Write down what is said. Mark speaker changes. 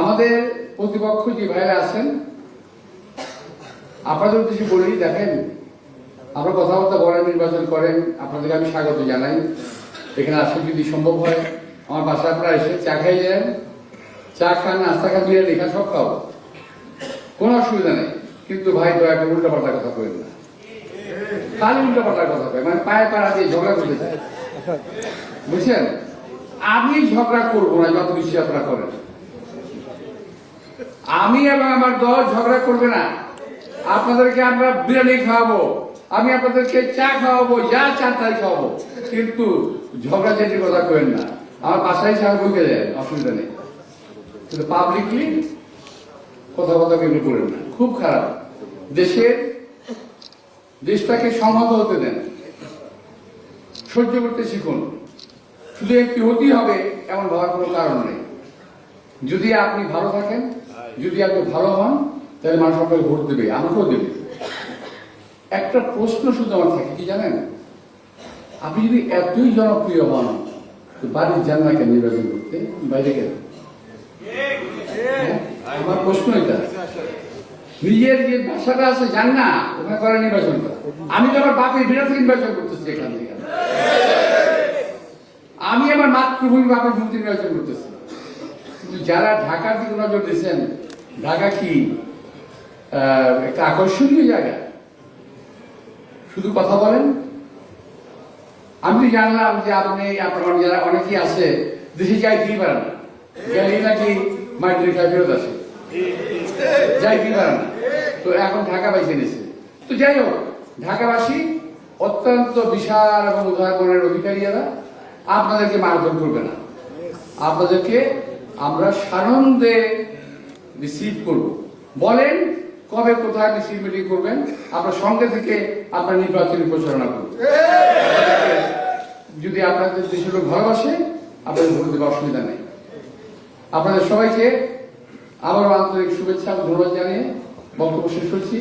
Speaker 1: আমাদের প্রতিপক্ষ যে ভাইরা আছেন, আপনাদের উদ্দেশ্যে বলি, দেখেন, আমরা কথাবার্তা বলেন, নির্বাচন করেন, আপনাদেরকে আমি স্বাগত জানাই। এখানে আসলে যদি সম্ভব হয়, আমার বাসায় আপনারা এসে চা খাই যান, চা খান, নাস্তা খান বিরিয়ানি খান সব খাও কোনো অসুবিধা নেই, কিন্তু ভাই দয়া করে উল্টা পাল্টা কথা করেন না। খালি উল্টা পাল্টার কথা কয় মানে পায়ে পাড়া দিয়ে ঝগড়া করতে চায় বুঝছেন? আমি ঝগড়া করব না, যত বেশি আপনারা করেন। আমি এবং আমার দল ঝগড়া করবে না। আপনাদেরকে আমরা বিরিয়ানি খাওয়াবো, আমি আপনাদেরকে চা খাওয়াবো, যা চা তাই খাওয়াবো। কিন্তু ঝগড়া যেটির কথা করেন না। আমার বাসায় সাহেব ঢুকে যায়, অসুবিধা নেই। কিন্তু পাবলিকলি কথা কথা কেউ করেন না। খুব খারাপ। দেশের দেশটাকে সংহত হতে দেন। সহ্য করতে শিখুন। শুধু একটি হতেই হবে, এমন ভাবার কোনো কারণ নেই। যদি আপনি ভালো থাকেন যদি আপনি ভালো হন, তাহলে মানুষ আপনাকে ভোট দেবে, আমাকেও দেবে। একটা প্রশ্ন শুধু আমার থাকে, কি জানেন? আপনি যদি এতই জনপ্রিয় হন, তো বাড়ির না কেন নির্বাচন করতে বাইরে কেন হ্যাঁ? আমার প্রশ্ন এটা। নিজের যে ভাষাটা আছে, জান না, ওখানে করে নির্বাচন করা। আমি তো আমার বাপের বিরুদ্ধে নির্বাচন করতেছি এখান থেকে। আমি আমার মাতৃভূমি বাপের ভূমিতে নির্বাচন করতেছি। কিন্তু যারা ঢাকার দিকে নজর দিয়েছেন ঢাকা কি একটা আকর্ষণীয় জায়গা? শুধু কথা বলেন। আমি জানলাম যে আপনি, আপনার যারা অনেকেই আছে, দেশে যাইতেই পারেন না? গেলেই নাকি খায় ফেরত আসে। যাইতেই পারে না? তো এখন ঢাকা বাইছে নিছে তো যাই হোক, ঢাকাবাসী অত্যন্ত বিশাল এবং উদাহরণের অধিকারী এরা। আপনাদেরকে মারধর করবে না। আপনাদেরকে আমরা সানন্দে রিসিভ করব। বলেন কবে, কোথায় রিসিভ মিটিং করবেন? আমরা সঙ্গে থেকে আপনার নির্বাচনী প্রচারণা করব। যদি আপনাদের দেশের লোক ভালোবাসে, আপনাদের ভোট দেওয়ার অসুবিধা নেই। আপনাদের সবাইকে আবারও আন্তরিক শুভেচ্ছা, ধন্যবাদ জানিয়ে বক্তব্য শেষ করছি।